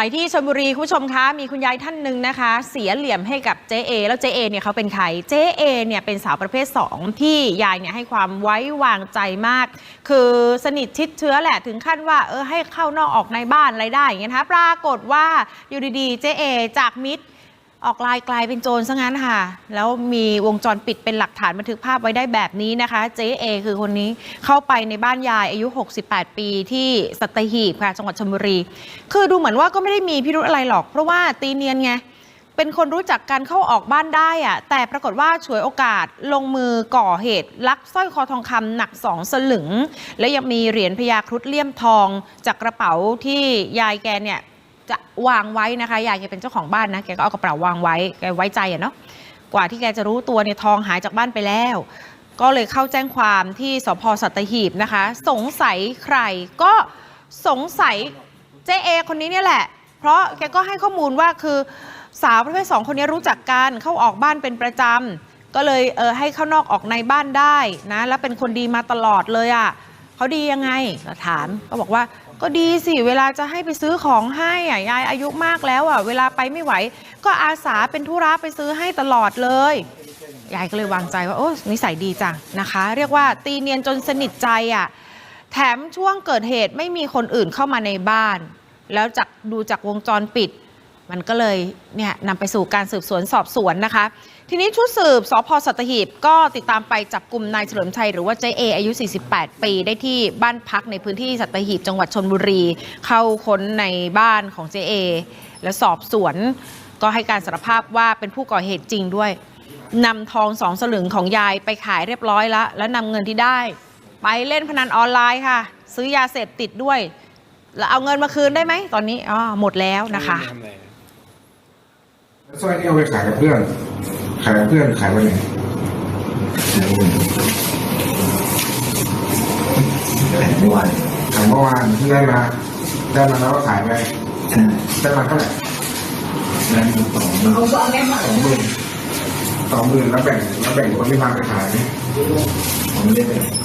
ไปที่ชลบุรีคุณผู้ชมคะ มีคุณยายท่านหนึ่งนะคะ เสียเหลี่ยมให้กับเจเอแล้วเจเอเนี่ยเขาเป็นใครเจเอเนี่ยเป็นสาวประเภท 2 ที่ยายเนี่ยให้ความไว้วางใจมาก คือสนิทชิดเชื้อแหละถึงขั้นว่าเออให้เข้านอกออกในบ้านอะไรได้อย่างเงี้ยนะคะปรากฏว่าอยู่ดีๆเจเอจากมิตร ออกลายกลายเป็นโจรซะงั้นค่ะ แล้วมีวงจรปิดเป็นหลักฐานบันทึกภาพไว้ได้แบบนี้นะคะ เจ๊เอคือคนนี้เข้าไปในบ้านยายอายุ 68 ปีที่สัตหีบค่ะจังหวัดชลบุรี คือดูเหมือนว่าก็ไม่ได้มีพิรุธอะไรหรอก เพราะว่าตีเนียนไง เป็นคนรู้จักกันเข้าออกบ้านได้อะแต่ปรากฏว่าฉวยโอกาสลงมือก่อเหตุ ลักสร้อยคอทองคำหนักสองสลึง และยังมีเหรียญพญาครุฑเลี่ยมทองจากกระเป๋าที่ยายแกเนี่ย จะวางไว้นะคะยายแกเป็นเจ้าของบ้านนะแกก็เอากระเป๋าวางไว้แกไว้ใจอะเนาะกว่าที่แกจะรู้ตัวเนี่ยทองหายจากบ้านไปแล้ว ก็เลยเข้าแจ้งความที่สพสัตหีบนะคะ สงสัยใครก็สงสัยเจเอคนนี้เนี่ยแหละ เพราะแกก็ให้ข้อมูลว่าคือสาวประเภทสองคนนี้รู้จักกันเข้าออกบ้านเป็นประจำก็เลยเออให้เข้านอกออกในบ้านได้นะ แล้วเป็นคนดีมาตลอดเลยอะ่ะเขาดียังไงก็ถามก็บอกว่า ก็ดีสิ เวลาจะให้ไปซื้อของให้อะยายอายุมากแล้วอะ เวลาไปไม่ไหว ก็อาสาเป็นธุระไปซื้อให้ตลอดเลย ยายก็เลยวางใจว่าโอ้นิสัยดีจังนะคะ เรียกว่าตีเนียนจนสนิทใจอะ แถมช่วงเกิดเหตุไม่มีคนอื่นเข้ามาในบ้าน แล้วจากดูจากวงจรปิด มันก็เลยเนี่ยนำไปสู่การสืบสวนสอบสวนนะคะ ทีนี้ชุดสืบสพสัตหีบก็ติดตามไปจับกลุ่มนายเฉลิมชัยหรือว่าเจเออายุ 48 ปีได้ที่บ้านพักในพื้นที่สัตหีบจังหวัดชนบุรี เข้าค้นในบ้านของเจเอแล้วสอบสวน ก็ให้การสารภาพว่าเป็นผู้ก่อเหตุจริงด้วยนำทองสองสลึงของยายไปขายเรียบร้อยแล้ว แล้วนำเงินที่ได้ ไปเล่นพนันออนไลน์ค่ะ ซื้อยาเสพติดด้วย แล้วเอาเงินมาคืนได้ไหมตอนนี้อ๋อหมดแล้วนะคะ สร้อยนี่เอาไปขายกับเพื่อน ขายกับเพื่อนขายวันไหนเมื่อวานขายเมื่อวานที่ได้มาได้มาแล้วก็ขายไปใช่ได้มาเท่าไหร่แล้วมีสองหมื่นสองหมื่นสองหมื่นแล้วแบ่งแล้วแบ่งคนที่มาไปขายไหมผมไม่ได้ไปท